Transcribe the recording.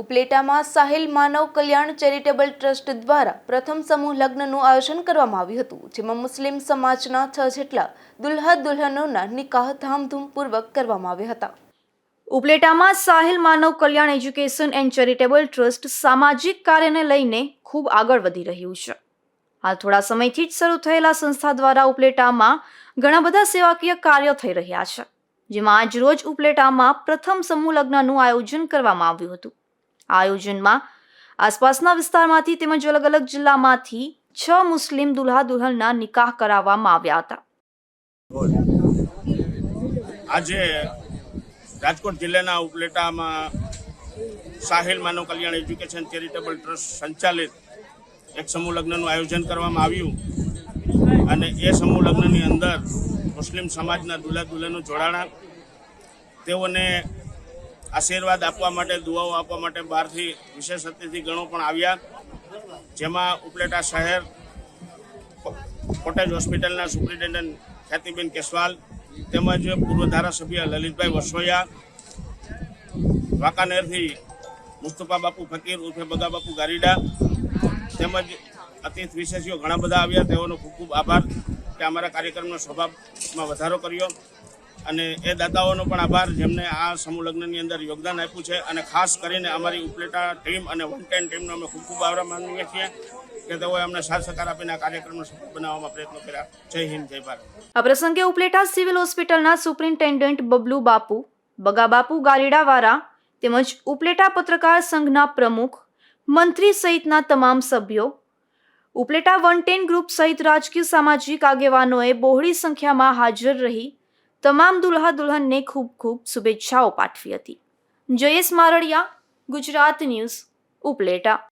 ઉપલેટામાં Sahil Manav Kalyan charitable trust દ્વારા પ્રથમ સમૂહ લગ્નનું આયોજન કરવામાં આવ્યું હતું, જેમાં મુસ્લિમ સમાજના છ જેટલા દુલ્હા દુલ્હનોના નિકાહ ધામધૂમપૂર્વક કરવામાં આવ્યા હતા. ઉપલેટામાં Sahil Manav Kalyan education and charitable trust સામાજિક કાર્યને લઈને ખૂબ આગળ વધી રહ્યું છે. હાલ થોડા સમયથી જ શરૂ થયેલા સંસ્થા દ્વારા ઉપલેટામાં ઘણા બધા સેવાકીય કાર્યો થઈ રહ્યા છે, જેમાં આજ રોજ ઉપલેટામાં પ્રથમ સમૂહ લગ્નનું આયોજન કરવામાં આવ્યું હતું. આ આયોજનમાં. આસપાસના વિસ્તારમાંથી તેમજ અલગ અલગ જિલ્લામાંથી છ મુસ્લિમ દુલ્હા દુલ્હનના નિકાહ કરાવવામાં આવ્યા હતા. આજે રાજકોટ જિલ્લાના ઉપલેટામાં Sahil Manav Kalyan education charitable trust સંચાલિત એક સમૂહ લગ્નનું આયોજન કરવામાં આવ્યું અને એ સમૂહ લગ્નની અંદર મુસ્લિમ સમાજના દુલ્હા દુલ્હનો જોડાણા, તેઓને આશીર્વાદ આપવા માટે, દુઆઓ આપવા માટે બહારથી વિશેષ અતિથિ ગણો પણ આવ્યા. જેમાં ઉપલેટા શહેર, કોટેજ હોસ્પિટલના સુપ્રિન્ટેન્ડન્ટ ખ્યાતિબેન કેસવાલ તેમજ પૂર્વ ધારાસભ્ય લલિતભાઈ વસોયા, વાંકાનેરથી મુસ્તફા બાપુ ફકીર ઉર્ફે બગા બાપુ ગારીડા તેમજ અતિથિ વિશેષીઓ ઘણા બધા આવ્યા. તેઓનો ખૂબ ખૂબ આભાર કે અમારા કાર્યક્રમનો સ્વભાવમાં વધારો કર્યો. અને એ દાતાઓનો પણ આભાર, જેમને આ સમૂહ લગ્નની અંદર યોગદાન આપ્યું છે અને ખાસ કરીને અમારી ઉપલેટા ટીમ અને વન ટેન ટીમનો અમે ખૂબ ખૂબ આભાર માનીએ છીએ અમને સાથ સહકાર બનાવવામાં પ્રયત્નો કર્યા. જય હિન્દ આ પ્રસંગે ઉપલેટા સિવિલ હોસ્પિટલના સુપ્રિન્ટેન્ડન્ટ બબલુ બાપુ બગાબાપુ ગારીડાવાળા તેમજ ઉપલેટા પત્રકાર સંઘના પ્રમુખ, મંત્રી સહિતના તમામ સભ્યો, ઉપલેટા વન ટેન ગ્રુપ સહિત રાજકીય સામાજિક આગેવાનોએ બહોળી સંખ્યામાં હાજર રહી તમામ દુલ્હા દુલ્હનને ખૂબ ખૂબ શુભેચ્છાઓ પાઠવી હતી. જયેશ મારડિયા ગુજરાત ન્યૂઝ ઉપલેટા.